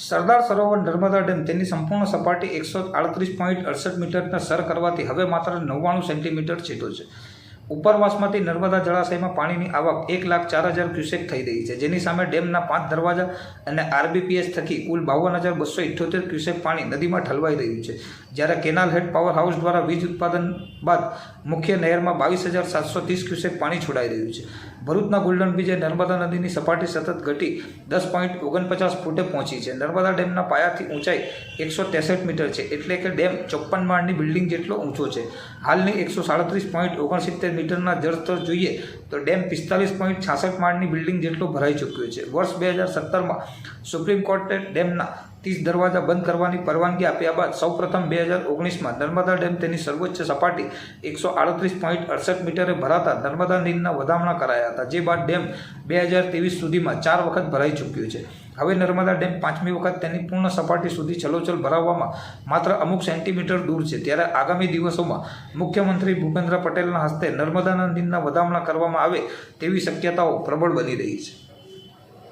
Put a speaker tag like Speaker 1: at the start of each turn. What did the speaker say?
Speaker 1: Sardar Sarovar Narmada dam તેની સંપૂર્ણ સપાટી એકસો આડત્રીસ પોઈન્ટ અડસઠ મીટરના સર કરવાથી હવે માત્ર નવ્વાણું સેન્ટીમીટર છેટો છે. ઉપરવાસમાંથી નર્મદા જળાશયમાં પાણીની આવક એક લાખ ચાર હજાર ક્યુસેક થઈ રહી છે. જેની સામે ડેમના પાંચ દરવાજા અને આરબીપીએસ થકી કુલ બાવન હજાર બસો ઇઠ્યોતેર ક્યુસેક પાણી નદીમાં ઠલવાઈ રહ્યું છે. જ્યારે કેનાલ હેડ પાવર હાઉસ દ્વારા વીજ ઉત્પાદન બાદ મુખ્ય નહેરમાં બાવીસ હજાર સાતસો ત્રીસ ક્યુસેક પાણી છોડાઈ રહ્યું છે. ભરૂચના ગોલ્ડન બીજે નર્મદા નદીની સપાટી સતત ઘટી દસ પોઈન્ટ ઓગણપચાસ ફૂટે પહોંચી છે. નર્મદા ડેમના પાયાથી ઊંચાઈ એકસો ત્રેસઠ મીટર છે. એટલે કે ડેમ ચોપ્પન માળની બિલ્ડિંગ જેટલો ઊંચો છે. હાલની એકસો સાડત્રીસ પોઈન્ટ ઓગણસિત્તેર મીટરના જળસ્તર જોઈએ તો ડેમ પિસ્તાલીસ પોઈન્ટ છાસઠ માળની બિલ્ડિંગ જેટલો ભરાઈ ચૂક્યો છે. વર્ષ બે હજાર સત્તરમાં સુપ્રીમ કોર્ટે ડેમના ત્રીસ દરવાજા બંધ કરવાની પરવાનગી આપ્યા બાદ સૌપ્રથમ બે હજાર ઓગણીસમાં નર્મદા ડેમ તેની સર્વોચ્ચ સપાટી એકસો આડત્રીસ પોઈન્ટ અડસઠ મીટરે ભરાતા નર્મદા નીરના વધામણા કરાયા હતા, જે બાદ ડેમ બે હજાર ત્રેવીસ સુધીમાં ચાર વખત ભરાઈ ચૂક્યો છે. હવે નર્મદા ડેમ પાંચમી વખત તેની પૂર્ણ સપાટી સુધી છલોછલ ભરાવવામાં માત્ર અમુક સેન્ટીમીટર દૂર છે. ત્યારે આગામી દિવસોમાં મુખ્યમંત્રી ભૂપેન્દ્ર પટેલના હસ્તે નર્મદાના નીરના વધામણા કરવામાં આવે તેવી શક્યતાઓ પ્રબળ બની રહી છે.